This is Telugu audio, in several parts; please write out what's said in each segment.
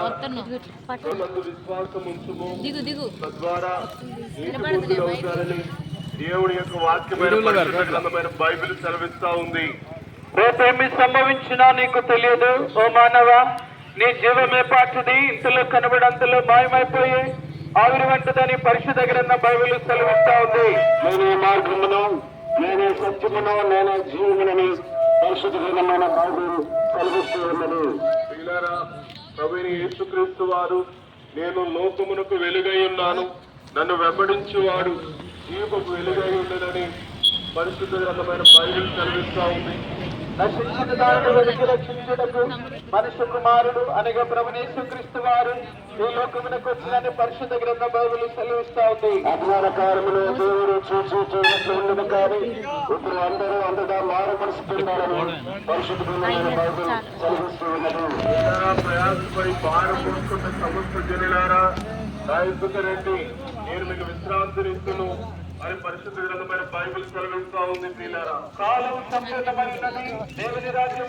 నందు విశ్వాసం ఉంచుము దిగు దిగు. తద్వారా నీతిమంతులు అవుతారని దేవుడి యొక్క వాక్యమైన పరిశుద్ధ గ్రంథమైన బైబిల్ సెలవిస్తా ఉంది. రేపేమి సంభవించినా నీకు తెలియదు ఓ మానవ? నీ జీవమే పాటిది? ఇంతలో కనబడంతలో మాయమైపోయి ఆవిరి వంటిదని పరిశుద్ధ గ్రంథ బైబిల్ సెలవిస్తా ఉంది. నేనే మార్గమును నేనే సత్యమును నేనే జీవమునని పరిశుద్ధ గ్రంథమైన బైబిల్ కలిగిస్తూ ఉన్నది. ప్రియులారా ప్రభుని యేసుక్రీస్తు వారు నేను లోకమునకు వెలుగై ఉన్నాను. నన్ను వెంబడించేవాడు. జీవపు వెలుగై ఉండదని పరిశుద్ధ గ్రంథమైన బైబిల్ కనిపిస్తూ ఉంది. నశించిన దానిని వెలికి రక్షించుటకు మనుష్య కుమారుడు అనగా ప్రభునేశ్వ క్రీస్తు వారు ఈ లోకమునకు వచ్చినని పరిశుద్ధ గ్రంథ బైబిల్ సెలవిస్తా ఉంది. అజ్ఞానకారములు దేవుడు చూసి చూడట్లు ఉండదు కానీ ఇప్పుడు అందరూ అంతటా మారు మనసు పొందాలని పరిశుద్ధ గ్రంథమైన బైబిల్ కలిగిస్తూ ఉన్నది. ప్రయాసపడి భారం మోసుకున్న సమస్త జనులారా నా ఎద్దుకు రండి. నేను మీకు విశ్రాంతినిస్తును అని పరిశుద్ధ గ్రంథమైన బైబిల్ సెలవిస్తా ఉంది ప్రియులారా. కాలం సంపూర్ణమైనది దేవుని రాజ్యం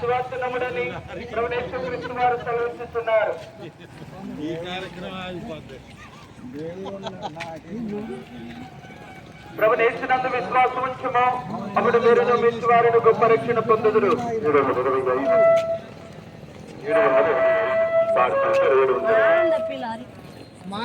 సువార్త నమ్ముడని వారు ప్రభునేశ్వరందు విశ్వాసం ఉంచుము అప్పుడు మీరు నమ్మించి వారిని గొప్ప రక్షణ పొందుదురు. మా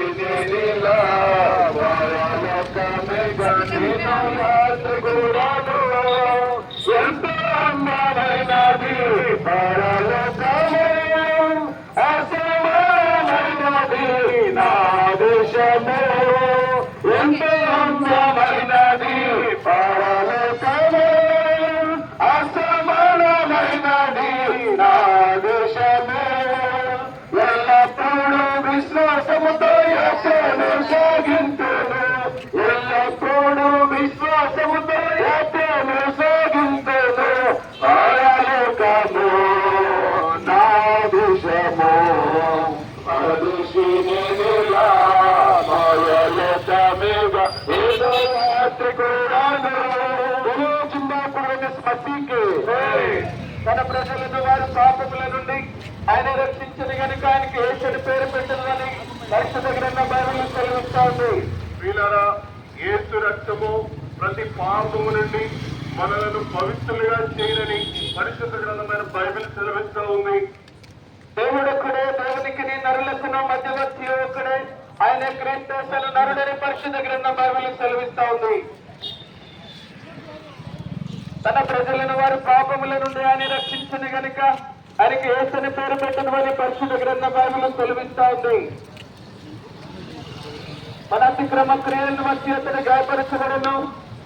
Obrigado. తన ప్రజలను వారి పాపముల నుండి ఆయన రక్షించని కనుక ఆయనకి ఏసని పేరు పెట్టదని పరిశుద్ధ గ్రంథ బైబిల్ సెలవిస్తా ఉంది వీళ్ళరా ఏసు రక్తము ప్రతి పాపము నుండి మనలను పవిత్రులుగా చేయనని పరిశుద్ధ గ్రంథమైన బైబిల్ సెలవిస్తా ఉంది. దేవుడొక్కడే దేవునికి నరులకును మధ్యవర్తి ఒక్కడే. ఆయన క్రీస్తు నరుడని పరిశుద్ధ గ్రంథ బైబిల్ సెలవిస్తా ఉంది. తన ప్రజలను వారి పాపముల నుండి ఆయన రక్షించని గనుక ఆయనకి ఏసని పేరు పెట్టడం వారి పరిశుద్ధ గ్రంథ బైబిల్ సెలవిస్తా ఉంది. మన అతిక్రమ క్రియలను బట్టి అతను గాయపరచబడను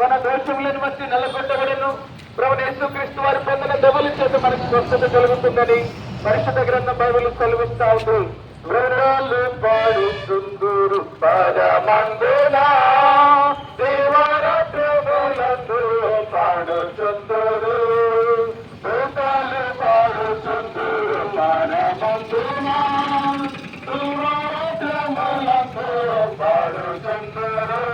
మన దోషములను బట్టి నెలకొట్టబడను. ప్రభు యేసుక్రీస్తు వారి పొందిన దెబ్బల చేత మనకు స్వస్థత కలుగుతుందని పరిశుద్ధ గ్రంథ బైబిల్ సెలవిస్తా ఉంది వ్రణాలు పాడుతుందురు పరమందునా దేవరాత్రములందు పాడుతుందురు భూతాలు పాడుతుందురు పరమందునా దేవరాత్రములందు పాడుతుందురు